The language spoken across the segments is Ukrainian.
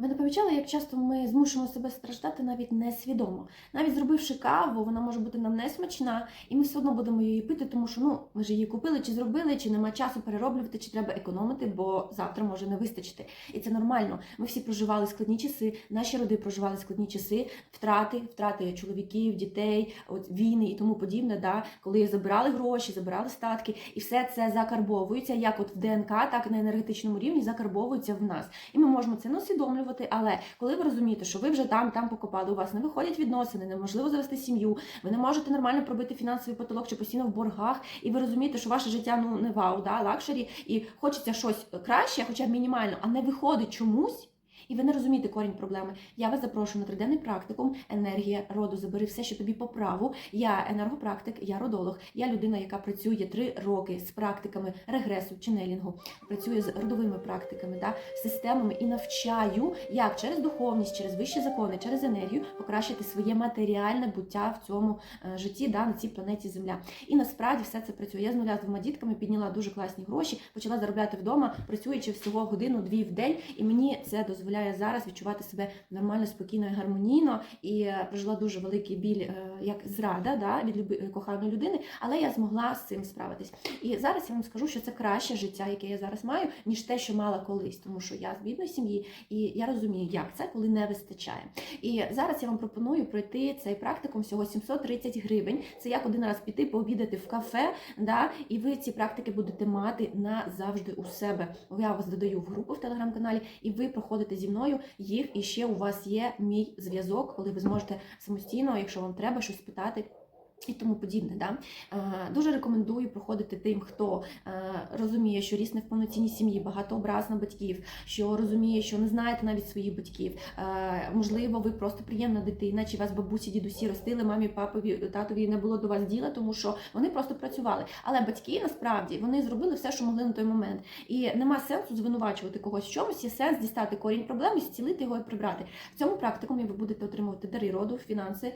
Ви не помічали, як часто ми змушуємо себе страждати навіть несвідомо. Навіть зробивши каву, вона може бути нам несмачна, і ми все одно будемо її пити, тому що ну ми ж її купили чи зробили, чи нема часу перероблювати, чи треба економити, бо завтра може не вистачити. І це нормально. Ми всі проживали складні часи, наші роди проживали складні часи, втрати, втрати чоловіків, дітей, от війни і тому подібне. Да, коли забирали гроші, забирали статки, і все це закарбовується, як от в ДНК, так і на енергетичному рівні закарбовується в нас. І ми можемо це не усвідомлювати, але коли ви розумієте, що ви вже там, там покопали, у вас не виходять відносини, неможливо завести сім'ю, ви не можете нормально пробити фінансовий потолок чи постійно в боргах, і ви розумієте, що ваше життя ну не вау, да, лакшері, і хочеться щось краще, хоча б мінімально, а не виходить чомусь. І ви не розумієте корінь проблеми. Я вас запрошую на триденний практикум енергія роду. Забери все, що тобі по праву. Я енергопрактик, я родолог. Я людина, яка працює три роки з практиками регресу, ченелінгу, працює з родовими практиками, да, системами і навчаю, як через духовність, через вищі закони, через енергію покращити своє матеріальне буття в цьому е, житті, да, на цій планеті Земля. І насправді все це працює. Я з нуля з двома дітками підняла дуже класні гроші, почала заробляти вдома, працюючи всього годину-дві в день, і мені це дозволяє зараз відчувати себе нормально, спокійно і гармонійно. І е, прожила дуже великий біль, е, як зрада да, від коханої людини, але я змогла з цим справитись. І зараз я вам скажу, що це краще життя, яке я зараз маю, ніж те, що мала колись, тому що я з бідної сім'ї, і я розумію, як це, коли не вистачає. І зараз я вам пропоную пройти цей практикум всього 730 гривень. Це як один раз піти пообідати в кафе, да, і ви ці практики будете мати назавжди у себе. Я вас додаю в групу в телеграм-каналі, і ви проходите зі мною їх. І ще у вас є мій зв'язок, коли ви зможете самостійно, якщо вам треба щось питати. І тому подібне, да Е, дуже рекомендую проходити тим, хто е, розуміє, що ріс не в повноцінній сім'ї, багато образ на батьків, що розуміє, що не знаєте навіть своїх батьків. Е, можливо, ви просто приємна дитина, чи вас бабусі, дідусі ростили, мамі, папові, татові не було до вас діла, тому що вони просто працювали. Але батьки насправді вони зробили все, що могли на той момент. І нема сенсу звинувачувати когось в чомусь, є сенс дістати корінь проблеми, зцілити його і прибрати. В цьому практикумі ви будете отримувати дари роду, фінанси,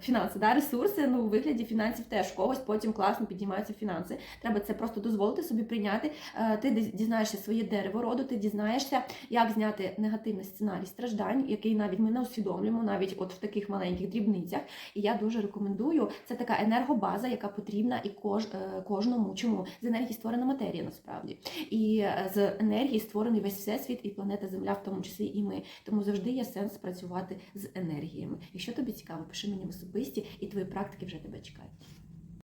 фінанси, да, ресурси. Ну, у вигляді фінансів теж когось потім класно піднімаються фінанси. Треба це просто дозволити собі прийняти. Е, Ти діз- дізнаєшся своє дерево роду, ти дізнаєшся, як зняти негативний сценарій страждань, який навіть ми не усвідомлюємо, навіть от в таких маленьких дрібницях. І я дуже рекомендую. Це така енергобаза, яка потрібна і кож, е, кожному. Чому з енергії створена матерія насправді, і е, з енергії створений весь всесвіт і планета Земля, в тому числі і ми. Тому завжди є сенс працювати з енергіями. Якщо тобі цікаво, пиши мені в особисті, і твої практики вже тебе чекають.